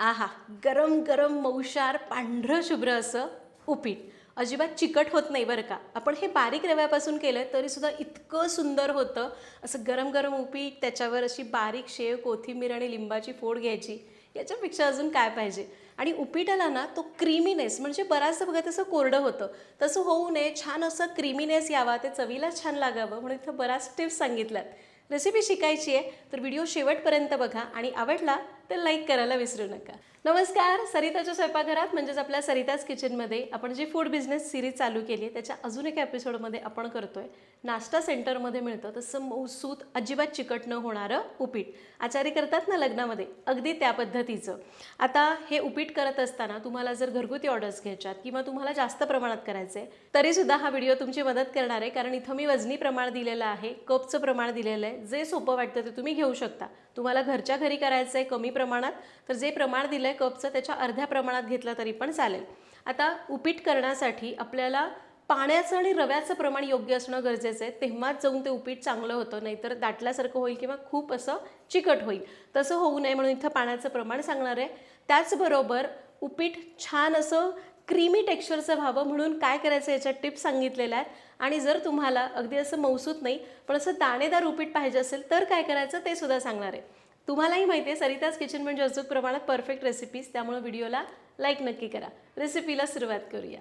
आहा गरम गरम मऊशार पांढरं शुभ्र असं उपीट. अजिबात चिकट होत नाही बरं का? आपण हे बारीक रव्यापासून केलं तरीसुद्धा इतकं सुंदर होतं. असं गरम गरम उपीट त्याच्यावर अशी बारीक शेव कोथिंबीर आणि लिंबाची फोड घ्यायची. याच्यापेक्षा अजून काय पाहिजे? आणि उपीटाला ना तो क्रीमीनेस म्हणजे बराचसं बघा तसं कोरडं होतं. तसं होऊ नये छान असं क्रीमीनेस यावा ते चवीला छान लागावं म्हणून इथं बऱ्याच टिप्स सांगितल्यात. रेसिपी शिकायची आहे तर व्हिडिओ शेवटपर्यंत बघा. आणि आवडला तर लाईक करायला विसरू नका. नमस्कार सरिताच्या स्वयंपाकघरात म्हणजेच आपल्या सरिताज किचनमध्ये आपण जी फूड बिझनेस सिरीज चालू केली आहे त्याच्या अजून एका एपिसोडमध्ये आपण करतोय. नाश्ता सेंटरमध्ये मिळतं तसं मऊसूत अजिबात चिकट न होणारं उपीट. आचारी करतात ना लग्नामध्ये अगदी त्या पद्धतीचं. आता हे उपीट करत असताना तुम्हाला जर घरगुती ऑर्डर्स घ्यायच्यात किंवा तुम्हाला जास्त प्रमाणात करायचे तरीसुद्धा हा व्हिडिओ तुमची मदत करणार आहे कारण इथं मी वजनी प्रमाण दिलेलं आहे कपचं प्रमाण दिलेलं आहे जे सोपं वाटतं ते तुम्ही घेऊ शकता. तुम्हाला घरच्या घरी करायचं आहे कमी प्रमाणात तर जे प्रमाण दिलं आहे कपचं त्याच्या अर्ध्या प्रमाणात घेतलं तरी पण चालेल. आता उपीट करण्यासाठी आपल्याला पाण्याचं आणि रव्याचं प्रमाण योग्य असणं गरजेचं आहे. तेव्हाच जाऊन ते उपीट चांगलं होतं नाहीतर दाटल्यासारखं होईल किंवा खूप असं चिकट होईल. तसं होऊ नये म्हणून इथं पाण्याचं प्रमाण सांगणार आहे. त्याचबरोबर उपीट छान असं क्रीमी टेक्स्चरचं व्हावं म्हणून काय करायचं याच्या टिप्स सांगितलेल्या आहेत. आणि जर तुम्हाला अगदी असं मौसूत नाही पण असं दाणेदार उपीट पाहिजे असेल तर काय करायचं ते सुद्धा सांगणार आहे. तुम्हालाही माहिती आहे सरिताज किचन म्हणजे अचूक प्रमाणात परफेक्ट रेसिपीज त्यामुळे व्हिडिओला लाईक नक्की करा. रेसिपीला सुरुवात करूया.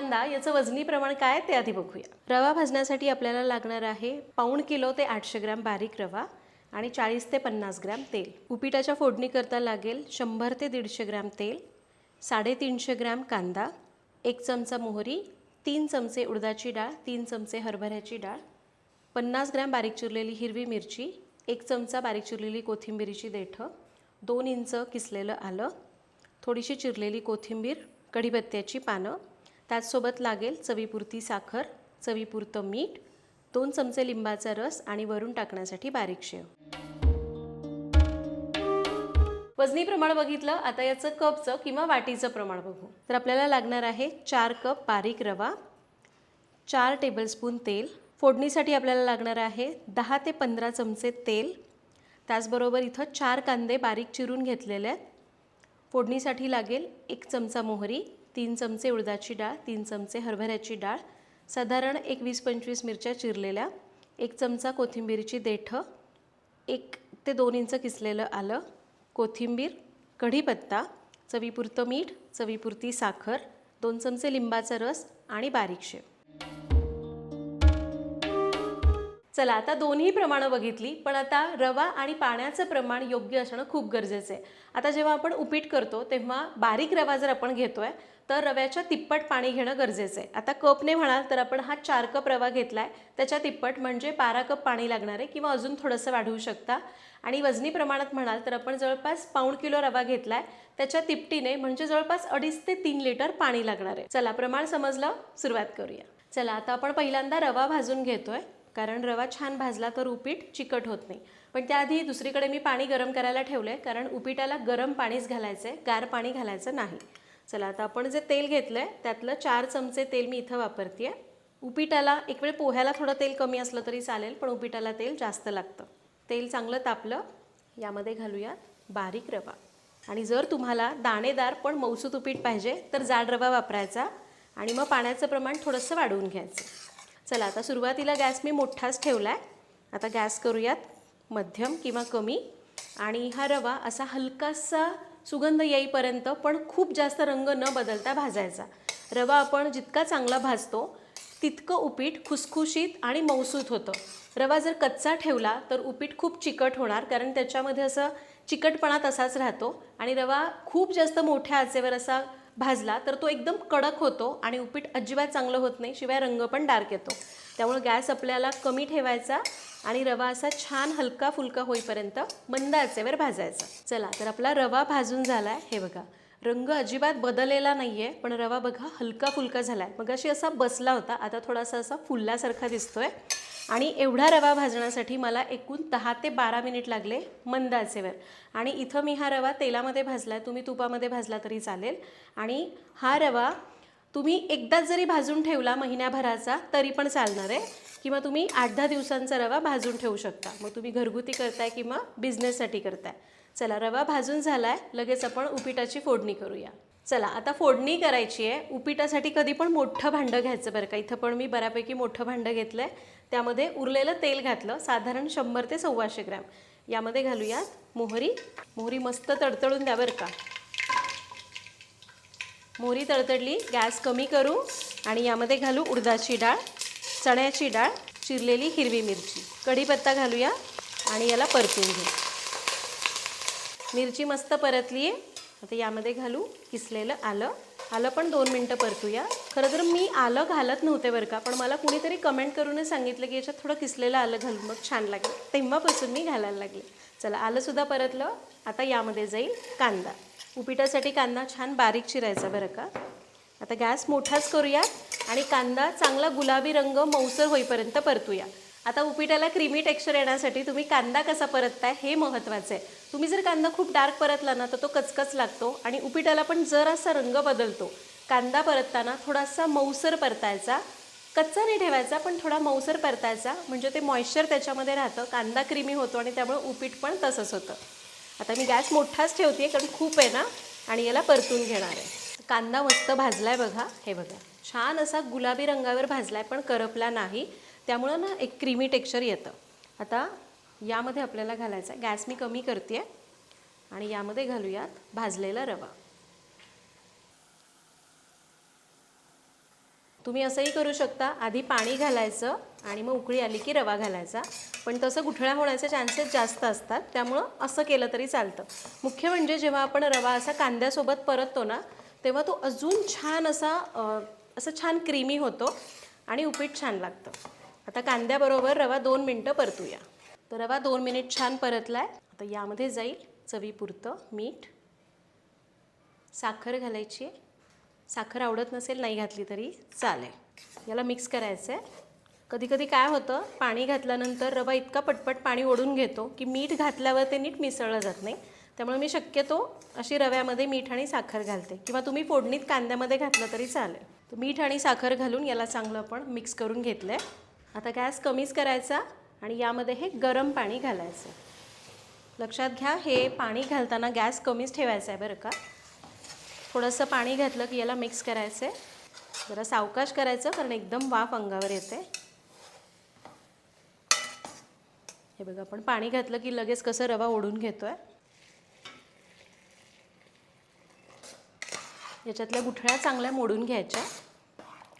पहिल्यांदा याचं वजनी प्रमाण काय आहे ते आधी बघूया. रवा भाजण्यासाठी आपल्याला लागणार आहे पाऊण किलो ते आठशे ग्रॅम बारीक रवा आणि चाळीस ते पन्नास ग्रॅम तेल. उपिटाच्या फोडणीकरता लागेल शंभर ते दीडशे ग्रॅम तेल साडेतीनशे ग्रॅम कांदा एक चमचा मोहरी तीन चमचे उडदाची डाळ तीन चमचे हरभऱ्याची डाळ पन्नास ग्रॅम बारीक चिरलेली हिरवी मिरची एक चमचा बारीक चिरलेली कोथिंबिरीची देठं दोन इंच किसलेलं आलं थोडीशी चिरलेली कोथिंबीर कढीपत्त्याची पानं त्याचसोबत लागेल चवीपुरती साखर चवीपुरतं मीठ दोन चमचे लिंबाचा रस आणि वरून टाकण्यासाठी बारीक शेव. वजनी प्रमाण बघितलं आता याचं कपचं किंवा वाटीचं प्रमाण बघू. तर आपल्याला लागणार आहे चार कप बारीक रवा चार टेबलस्पून तेल. फोडणीसाठी आपल्याला लागणार आहे दहा ते पंधरा चमचे तेल. त्याचबरोबर इथं चार कांदे बारीक चिरून घेतलेले आहेत. फोडणीसाठी लागेल एक चमचा मोहरी तीन चमचे उडदाची डाळ तीन चमचे हरभऱ्याची डाळ साधारण एक वीस पंचवीस मिरच्या चिरलेल्या एक चमचा कोथिंबीरची देठं एक ते दोन इंच किसलेलं आलं कोथिंबीर कढीपत्ता चवीपुरतं मीठ चवीपुरती साखर दोन चमचे लिंबाचा रस आणि बारीक शेव चला आता दोन्ही प्रमाणं बघितली पण आता रवा आणि पाण्याचं प्रमाण योग्य असणं खूप गरजेचं आहे. आता जेव्हा आपण उपीट करतो तेव्हा बारीक रवा जर आपण घेतोय तर रव्याच्या तिप्पट पाणी घेणं गरजेचं आहे. आता कपने म्हणाल तर आपण हा चार कप रवा घेतला आहे त्याच्या तिप्पट म्हणजे बारा कप पाणी लागणार आहे किंवा अजून थोडंसं वाढवू शकता. आणि वजनी प्रमाणात म्हणाल तर आपण जवळपास पाऊण किलो रवा घेतला आहे त्याच्या तिपटीने म्हणजे जवळपास अडीच ते तीन लिटर पाणी लागणार. आहे चला प्रमाण समजलं? सुरुवात करूया. चला आता आपण पहिल्यांदा रवा भाजून घेतोय. कारण रवा छान भाजला तर उपीट चिकट होत नाही. पण त्याआधी दुसरीकडे मी पाणी गरम करायला ठेवलं आहे कारण उपीटाला गरम पाणीच घालायचं आहे गार पाणी घालायचं नाही. चला आता आपण जे तेल घेतलं आहे त्यातलं चार चमचे तेल मी इथं वापरते आहे उपीटाला एक वेळ पोह्याला थोडं तेल कमी असलं तरी चालेल पण उपीटाला तेल जास्त लागतं. तेल चांगलं तापलं यामध्ये घालूयात बारीक रवा. आणि जर तुम्हाला दाणेदार पण मौसूत उपीट पाहिजे तर जाड रवा वापरायचा. आणि मग पाण्याचं प्रमाण थोडंसं वाढवून घ्यायचं. चला आता सुरुवातीला गॅस मी मोठाच ठेवला आहे आता गॅस करूयात. मध्यम किंवा कमी. आणि हा रवा असा हलकासा सुगंध येईपर्यंत पण खूप जास्त रंग न बदलता भाजायचा. रवा आपण जितका चांगला भाजतो तितकं उपीट खुसखुशीत आणि मौसूत होतं. रवा जर कच्चा ठेवला तर उपीट खूप चिकट होणार कारण त्याच्यामध्ये असं चिकटपणा तसाच राहतो. आणि रवा खूप जास्त मोठ्या आचेवर असा भाजला तर तो एकदम कडक होतो आणि उपीट अजिबात चांगलं होत नाही शिवाय रंग पण डार्क येतो. त्यामुळे गॅस आपल्याला कमी ठेवायचा आणि रवा असा छान हलका फुलका होईपर्यंत मंद आचेवर भाजायचा. चला तर आपला रवा भाजून झाला आहे हे बघा रंग अजिबात बदललेला नाही आहे पण रवा बघा हलका फुलका झाला आहे मग अशी असा बसला होता आता थोडासा असा फुलल्यासारखा दिसतोय. आणि एवढा रवा भाजण्यासाठी मला एकूण दहा ते बारा मिनिट लागले मंद आचेवर आणि इथं मी हा रवा तेलामध्ये भाजला आहे तुम्ही तुपामध्ये भाजला तरी चालेल. आणि हा रवा तुम्ही एकदाच जरी भाजून ठेवला महिन्याभराचा तरी पण चालणार आहे. किंवा तुम्ही आठ दहा दिवसांचा रवा भाजून ठेवू शकता. मग तुम्ही घरगुती करताय किंवा बिझनेससाठी करताय. चला रवा भाजून झाला आहे लगेच आपण उपिटाची फोडणी करूया. चला आता फोडणी करायची आहे. उपिटासाठी कधी पण मोठं भांडं घ्यायचं बरं का. इथं पण मी बऱ्यापैकी मोठं भांडं घेतलं आहे त्यामध्ये उरलेलं तेल घातलं साधारण शंभर ते सव्वाशे ग्रॅम. यामध्ये घालूयात मोहरी. मोहरी मस्त तडतडून द्या बरं का. मोहरी तडतडली गॅस कमी करू आणि यामध्ये घालू उडदाची डाळ चण्याची डाळ चिरलेली हिरवी मिरची. कढीपत्ता घालूया आणि याला परतून घेऊ. मिरची मस्त परतली आहे आता यामध्ये घालू किसलेलं आलं. आलं पण दोन मिनटं परतूया. खरं तर मी आलं घालत नव्हते बरं का पण मला कुणीतरी कमेंट करूनच सांगितलं की याच्यात थोडं किसलेलं आलं घालून मग छान लागेल. तेव्हापासून मी घालायला लागले. चला आलंसुद्धा परतलं. आता यामध्ये जाईल कांदा. उपिटासाठी कांदा छान बारीक चिरायचा बरं का. आता गॅस मोठाच करूया आणि कांदा चांगला गुलाबी रंग मऊसर होईपर्यंत परतूया. आता उपिटाला क्रीमी टेक्स्चर येण्यासाठी तुम्ही कांदा कसा परतताय हे महत्त्वाचं आहे. तुम्ही जर कांदा खूप डार्क परतला ना तर तो कचकच लागतो आणि उपिटाला पण जरासा रंग बदलतो. कांदा परतताना थोडासा मऊसर परतायचा. कच्चा नाही ठेवायचा पण थोडा मऊसर परतायचा. म्हणजे ते मॉइश्चर त्याच्यामध्ये राहतं कांदा क्रीमी होतो आणि त्यामुळे उपीट पण तसंच होतं. आता मी गॅस मोठाच ठेवते कारण खूप आहे ना आणि याला परतून घेणार आहे. कांदा मस्त भाजलाय बघा हे बघा. छान असा गुलाबी रंगावर भाजलाय पण करपला नाही. त्यामुळं ना एक क्रीमी टेक्स्चर येतं. आता यामध्ये आपल्याला घालायचं आहे गॅस मी कमी करते आहे आणि यामध्ये घालूयात भाजलेला रवा. तुम्ही असंही करू शकता. आधी पाणी घालायचं आणि मग उकळी आली की रवा घालायचा. पण तसं गुठळ्या होण्याचे चान्सेस जास्त असतात. त्यामुळं असं केलं तरी चालतं. मुख्य म्हणजे जेव्हा आपण रवा असा कांद्यासोबत परततो ना तेव्हा तो अजून छान असा असं छान क्रीमी होतो आणि उपीट छान लागतं. आता कांद्याबरोबर रवा दोन मिनटं परतूया. तर रवा दोन मिनिट छान परतला आहे आता यामध्ये जाईल चवीपुरतं मीठ. साखर घालायची आहे. साखर आवडत नसेल नाही घातली तरी चालेल. याला मिक्स करायचं आहे कधीकधी काय होतं पाणी घातल्यानंतर रवा इतका पटपट पाणी ओढून घेतो की मीठ घातल्यावर ते नीट मिसळलं जात नाही. त्यामुळे मी शक्यतो अशी रव्यामध्ये मीठ आणि साखर घालते. किंवा तुम्ही फोडणीत कांद्यामध्ये घातलं तरी चालेल. तर मीठ आणि साखर घालून याला चांगलं आपण मिक्स करून घेतलं आहे आता गॅस कमीच करायचा आणि यामध्ये हे गरम पाणी घालायचं. लक्षात घ्या हे पाणी घालताना गॅस कमीच ठेवायचा आहे बरं का. थोडंसं पाणी घातलं की याला मिक्स करायचं. आहे जरा सावकाश करायचं कारण एकदम वाफ अंगावर येते. हे बघा आपण पाणी घातलं की लगेच कसं रवा ओढून घेतो आहे याच्यातल्या गुठळ्या चांगल्या मोडून घ्यायच्या.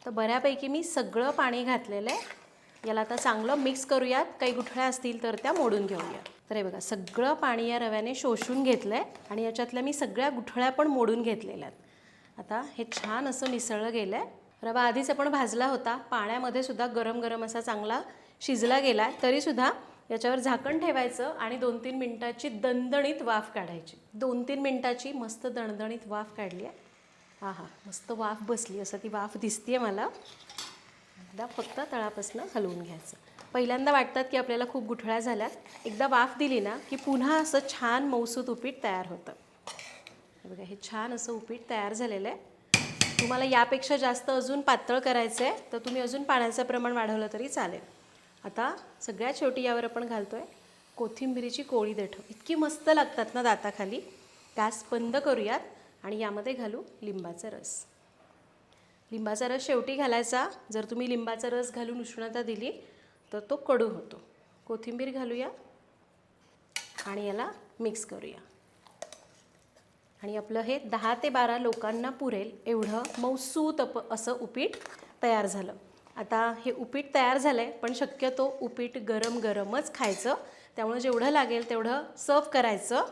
तर बऱ्यापैकी मी सगळं पाणी घातलेलं आहे. याला आता चांगलं मिक्स करूयात. काही गुठळ्या असतील तर त्या मोडून घेऊया. तर हे बघा सगळं पाणी या रव्याने शोषून घेतलं आहे आणि याच्यातल्या मी सगळ्या गुठळ्या पण मोडून घेतलेल्या आहेत. आता हे छान असं मिसळलं गेलं आहे रवा आधीच आपण भाजला होता. पाण्यामध्ये सुद्धा गरम गरम असा चांगला शिजला गेला तरीसुद्धा याच्यावर झाकण ठेवायचं आणि दोन तीन मिनटाची दणदणीत वाफ काढायची. दोन तीन मिनटाची मस्त दणदणीत वाफ काढली आहे. हा हा मस्त वाफ बसली. असं ती वाफ दिसते मला. एकदा फक्त तळापासून हलवून घ्यायचं. पहिल्यांदा वाटतात की आपल्याला खूप गुठळ्या झाल्यात एकदा वाफ दिली ना की पुन्हा असं छान मौसूत उपीट तयार होतं. बघा हे छान असं उपीट तयार झालेलं आहे तुम्हाला यापेक्षा जास्त अजून पातळ करायचं आहे तर तुम्ही अजून पाण्याचं प्रमाण वाढवलं तरी चालेल. आता सगळ्यात शेवटी यावर आपण घालतो आहे कोथिंबिरीची कोळी देठं. इतकी मस्त लागतात ना दाताखाली. गॅस बंद करूयात आणि यामध्ये घालू लिंबाचा रस. लिंबाचा रस शेवटी घालायचा. जर तुम्ही लिंबाचा रस घालून उष्णता दिली तर तो कडू होतो. कोथिंबीर घालूया आणि याला मिक्स करूया. आणि आपलं हे दहा ते बारा लोकांना पुरेल एवढं मौसूत अप असं उपीट तयार झालं. आता हे उपीट तयार झालं आहे पण शक्यतो उपीट गरम गरमच खायचं. त्यामुळे जेवढं लागेल तेवढं सर्व करायचं.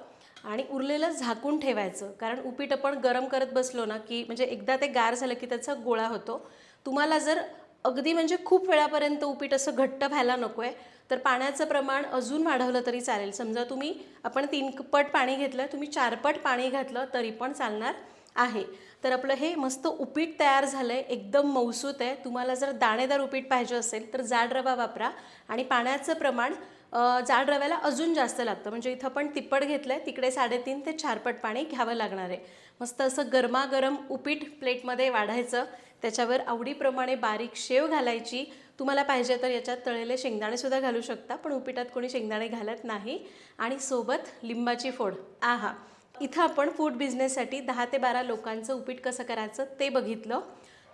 आणि उरलेलं झाकून ठेवायचं. कारण उपीट आपण गरम करत बसलो ना की म्हणजे एकदा ते गार झालं की त्याचा गोळा होतो. तुम्हाला जर अगदी म्हणजे खूप वेळापर्यंत उपीट असं घट्ट व्हायला नको आहे तर पाण्याचं प्रमाण अजून वाढवलं तरी चालेल. समजा तुम्ही आपण तीन पट पाणी घेतलं तुम्ही चार पट पाणी घातलं तरी पण चालणार आहे. तर आपलं हे मस्त उपीट तयार झालं आहे एकदम मौसूत आहे. तुम्हाला जर दाणेदार उपीट पाहिजे असेल तर जाड रवा वापरा आणि पाण्याचं प्रमाण जाड रव्याला अजून जास्त लागतं. म्हणजे इथं पण तिप्पट घेतलं आहे तिकडे साडेतीन ते चारपट पाणी घ्यावं लागणार आहे. मस्त असं गरमागरम उपीट प्लेटमध्ये वाढायचं. त्याच्यावर आवडीप्रमाणे बारीक शेव घालायची. तुम्हाला पाहिजे तर याच्यात तळलेले शेंगदाणेसुद्धा घालू शकता पण उपीटात कोणी शेंगदाणे घालत नाही. आणि सोबत लिंबाची फोड. आहा. इथं आपण फूड बिझनेससाठी दहा ते बारा लोकांचं उपीट कसं करायचं ते बघितलं.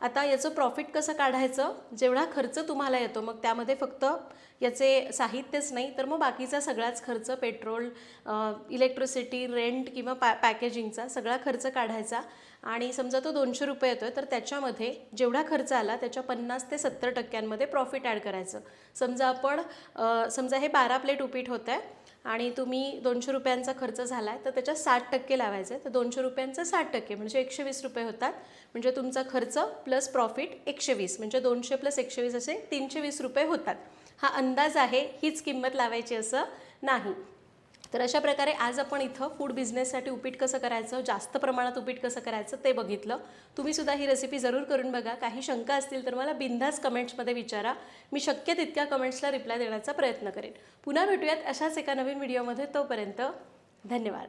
आता याचं प्रॉफिट कसं काढायचं? जेवढा खर्च तुम्हाला येतो मग त्यामध्ये फक्त याचे साहित्यच नाही तर मग बाकीचा सगळाच खर्च पेट्रोल इलेक्ट्रिसिटी रेंट किंवा पॅ पॅकेजिंगचा सगळा खर्च काढायचा. आणि समजा तो दोनशे रुपये येतो आहे तर त्याच्यामध्ये जेवढा खर्च आला त्याच्या पन्नास ते सत्तर टक्क्यांमध्ये प्रॉफिट ॲड करायचं. समजा आपण समजा हे बारा प्लेट उपीट होतं आहे आणि तुम्ही दोनशे रुपयांचा खर्च झाला आहे तर त्याच्यात साठ टक्के लावायचे. तर दोनशे रुपयांचं साठ टक्के म्हणजे एकशे वीस रुपये होतात. म्हणजे तुमचा खर्च प्लस प्रॉफिट एकशे वीस म्हणजे दोनशे प्लस एकशे वीस असे तीनशे वीस रुपये होतात. हा अंदाज आहे हीच किंमत लावायची असं नाही. तर अशा प्रकारे आज आपण इथं फूड बिझनेससाठी उपीट कसं करायचं जास्त प्रमाणात उपीट कसं करायचं ते बघितलं. तुम्ही सुद्धा ही रेसिपी जरूर करून बघा. काही शंका असतील तर मला बिंदास कमेंट्समध्ये विचारा. मी शक्य तितक्या कमेंट्सला रिप्लाय देण्याचा प्रयत्न करेन. पुन्हा भेटूयात अशाच एका नवीन व्हिडिओमध्ये तोपर्यंत धन्यवाद.